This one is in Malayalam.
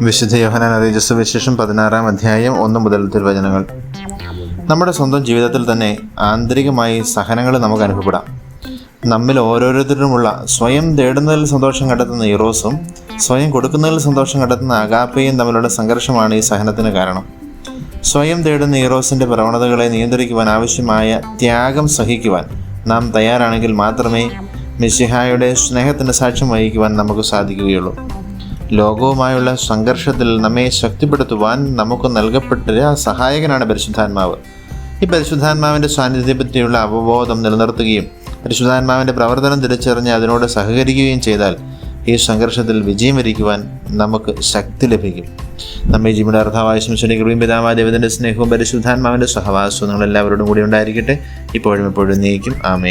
വിശുദ്ധ യോഹനാൻ അറിയിച്ച സുവിശേഷം പതിനാറാം അധ്യായം ഒന്ന് മുതൽ തിരുവചനങ്ങൾ. നമ്മുടെ സ്വന്തം ജീവിതത്തിൽ തന്നെ ആന്തരികമായി സഹനങ്ങൾ നമുക്ക് അനുഭവപ്പെടാം. നമ്മിൽ ഓരോരുത്തരുമുള്ള സ്വയം തേടുന്നതിൽ സന്തോഷം കണ്ടെത്തുന്ന ഇറോസും സ്വയം കൊടുക്കുന്നതിൽ സന്തോഷം കണ്ടെത്തുന്ന അഗാപ്പയും തമ്മിലുള്ള സംഘർഷമാണ് ഈ സഹനത്തിന് കാരണം. സ്വയം തേടുന്ന ഇറോസിന്റെ പ്രവണതകളെ നിയന്ത്രിക്കുവാൻ ആവശ്യമായ ത്യാഗം സഹിക്കുവാൻ നാം തയ്യാറാണെങ്കിൽ മാത്രമേ മിശിഹായുടെ സ്നേഹത്തിന്റെ സാക്ഷ്യം വഹിക്കുവാൻ നമുക്ക് സാധിക്കുകയുള്ളൂ. ലോകവുമായുള്ള സംഘർഷത്തിൽ നമ്മെ ശക്തിപ്പെടുത്തുവാൻ നമുക്ക് നൽകപ്പെട്ട സഹായകനാണ് പരിശുദ്ധാത്മാവ്. ഈ പരിശുദ്ധാത്മാവിന്റെ സാന്നിധ്യത്തെപ്പറ്റിയുള്ള അവബോധം നിലനിർത്തുകയും പരിശുദ്ധാത്മാവിന്റെ പ്രവർത്തനം തിരിച്ചറിഞ്ഞ് അതിനോട് സഹകരിക്കുകയും ചെയ്താൽ ഈ സംഘർഷത്തിൽ വിജയം വരിക്കുവാൻ നമുക്ക് ശക്തി ലഭിക്കും. നമ്മെ ജീവിയുടെ അർത്ഥമായ ശംശനി കൃപയും ദൈവത്തിന്റെ സ്നേഹവും പരിശുദ്ധാത്മാവിന്റെ സഹവാസവും നിങ്ങളെല്ലാവരോടും കൂടി ഉണ്ടായിരിക്കട്ടെ. ഇപ്പോഴും എപ്പോഴും നീക്കും ആമേ